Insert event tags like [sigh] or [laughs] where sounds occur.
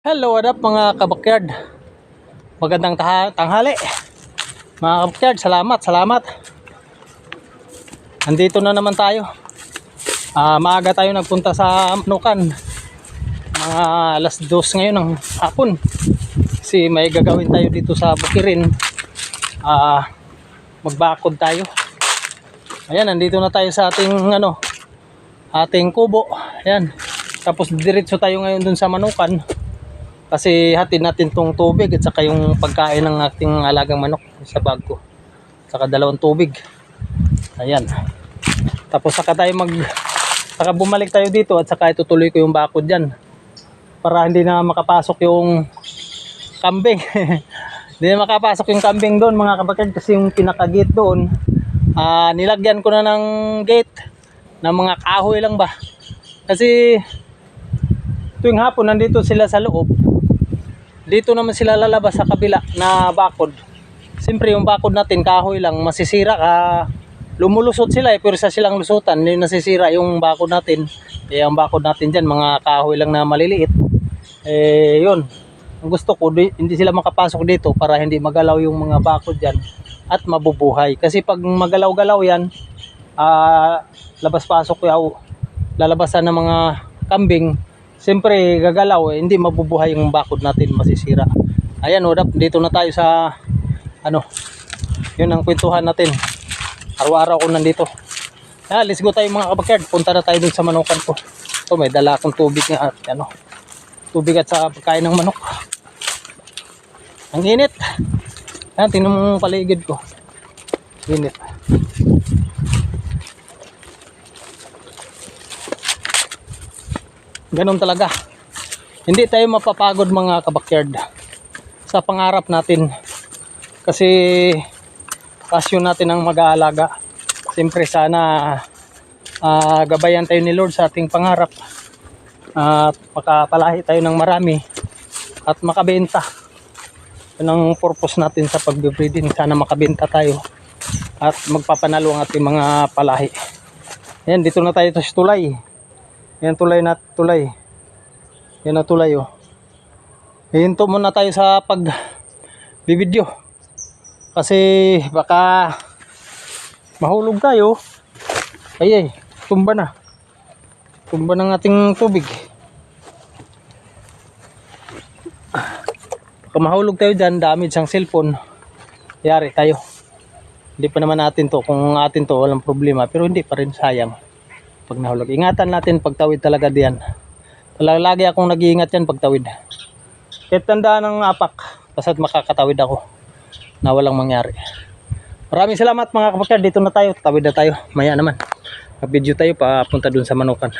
Hello, what up mga kabakyard? Magandang tanghali. Mga kabakyard, salamat, salamat. Andito na naman tayo. Ah, maaga tayo nagpunta sa Manukan. Mga alas dos ngayon ng hapon. Kasi may gagawin tayo dito sa Bukirin. Ah, magbakod tayo. Ayan, nandito na tayo sa ating ano, ating kubo. Ayan. Tapos diretso tayo ngayon dun sa Manukan kasi hatid natin tong tubig at saka yung pagkain ng ating alagang manok sa bag ko saka dalawang tubig. Ayan. Tapos saka tayo mag saka bumalik tayo dito at saka itutuloy ko yung bakod dyan. Para hindi na makapasok yung kambing. [laughs] Hindi na makapasok yung kambing doon mga kapatid kasi yung pinaka-gate doon ah, nilagyan ko na ng gate ng mga kahoy lang ba. Kasi tuwing hapon nandito sila sa loob dito naman sila lalabas sa kabila na bakod. Siyempre yung bakod natin kahoy lang masisira ka. Lumulusot sila eh pero sa silang lusutan yung nasisira yung bakod natin. Eh ang bakod natin diyan mga kahoy lang na maliliit. Eh yun. Ang gusto ko di- hindi sila makapasok dito para hindi magalaw yung mga bakod diyan at mabubuhay. Kasi pag magalaw-galaw yan, ah labas-pasok yaw lalabasan ng mga kambing Siyempre, gagalaw eh, hindi mabubuhay yung bakod natin, masisira. Ayan, o, dito na tayo sa, ano, yun ang kwentuhan natin. Araw-araw ko nandito. Ah, let's go tayo mga kabakyard. Punta na tayo dun sa manukan ko. Ito, may dala akong tubig nga, ano, tubig at sa pagkain ng manok. Ang init. Ayan, tingnan mo paligid ko. Init. Ganun talaga. Hindi tayo mapapagod mga kabakyard sa pangarap natin. Kasi pasyon natin ang mag-aalaga. Siyempre sana ah, gabayan tayo ni Lord sa ating pangarap. At makapalahi tayo ng marami at makabenta. Yun ang purpose natin sa pag-breeding. Sana makabenta tayo at magpapanalo ang ating mga palahi. Ayan, dito na tayo sa tulay. Yan tulay na tulay. Yan na tulay oh. Hihinto muna tayo sa pag bibidyo. Kasi baka mahulog tayo. Ay ay, tumba na. Tumba ng ating tubig. Baka mahulog tayo dyan, damage ang cellphone. Yari tayo. Hindi pa naman natin to. Kung atin to, walang problema. Pero hindi pa rin sayang pag nahulog. Ingatan natin pagtawid talaga diyan. Talaga lagi akong nag-iingat yan pagtawid. Kahit tandaan ng apak, basta't makakatawid ako na walang mangyari. Maraming salamat mga kapatid. Dito na tayo. Tawid na tayo. Maya naman. Mag-video tayo papunta dun sa Manukan.